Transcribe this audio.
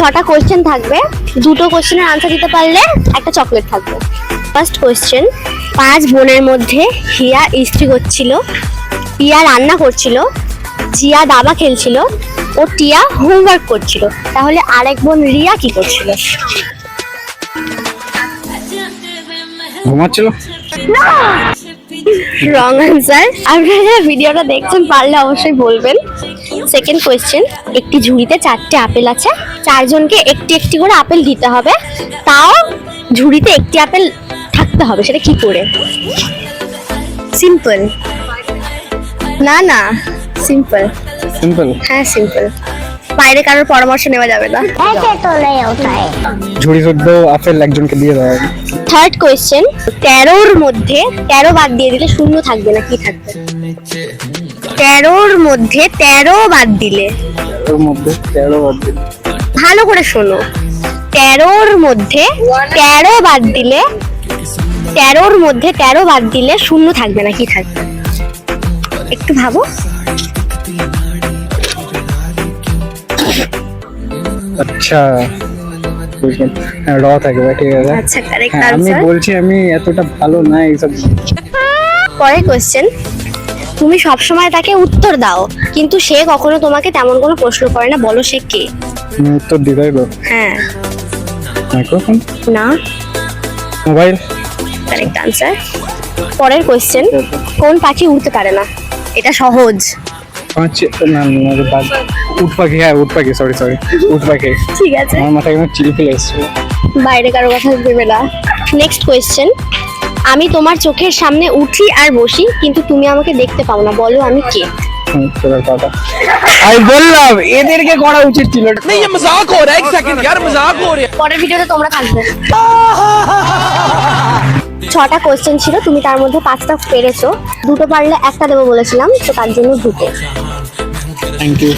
ছটা কোয়েশ্চেন থাকবে। দুটো কোয়েশ্চেনের আনসার দিতে পারলে একটা চকলেট থাকবে। ফার্স্ট কোয়েশ্চেন পাঁচ বোনের মধ্যে হিয়া ইস্ত্রি করছিল পিয়া রান্না করছিল জিয়া দাবা খেলছিল ও টিয়া হোমওয়ার্ক করছিল। তাহলে আরেক বোন রিয়া কি করছিল? ঘুমাচ্ছিল? রং আনসার আপনারা ভিডিওটা দেখছেন পারলে অবশ্যই বলবেন। সেকেন্ড কোয়েশ্চেন একটি ঝুড়িতে চারটে আপেল আছে। চারজনকে একটি একটি করে আপেল দিতে হবে। তাও ঝুড়িতে একটি আপেল থাকতে হবে সেটা কি করে? সিম্পল না না সিম্পল সিম্পল হ্যাঁ সিম্পল বাইরে কারোর পরামর্শ নেওয়া যাবে না। ঝুড়ি শুদ্ধ আপেল একজনকে দিয়ে দেওয়া থার্ড কোয়েশ্চেন তেরোর মধ্যে তেরো বাদ দিয়ে দিলে শূন্য থাকবে না কি থাকবে? তেরোর মধ্যে তেরো বাদ দিলে। মধ্যে তেরো বাদ দিন ভালো করে শোনো। তেরোর মধ্যে তেরো বাদ দিলে তেরোর মধ্যে তেরো বাদ দিলে শূন্য থাকবে না কি থাকবে? একটু ভাবো। আচ্ছা। বুঝলাম হ্যাঁ র থাকবে ঠিক আছে। আচ্ছা কারেক্ট হ্যাঁ আমি বলছি আমি এতটা ভালো না এইসব। পরের তুমি সবসময় তাকে উত্তর দাও কিন্তু সে কখনো তোমাকে তেমন কোনো প্রশ্ন করে না। বলো সে কে? আমি উত্তর দিতেই তো হ্যাঁ। মাইক্রোফোন না। মোবাইল কারেক্ট আনসার পরের কোয়েশ্চেন কোন পাখি উড়তে পারে না? এটা সহজ। হ্যাঁ সরি সরি ঠিক আছে। বাইরে কারও কথা দেবে না। নেক্সট কোয়েশ্চেন আমি তোমার চোখের সামনে উঠি আর বসি কিন্তু তুমি আমাকে দেখতে পাও না। বলো আমি কে? আমি বললাম এদেরকে উচিত পরের তোমরা থাকবে ছটা কোয়েশ্চেন ছিল, তুমি তার মধ্যে পাঁচটা পেরেছ। দুটো পারলে একটা দেবো বলেছিলাম, তো তার জন্য দুটো। Thank you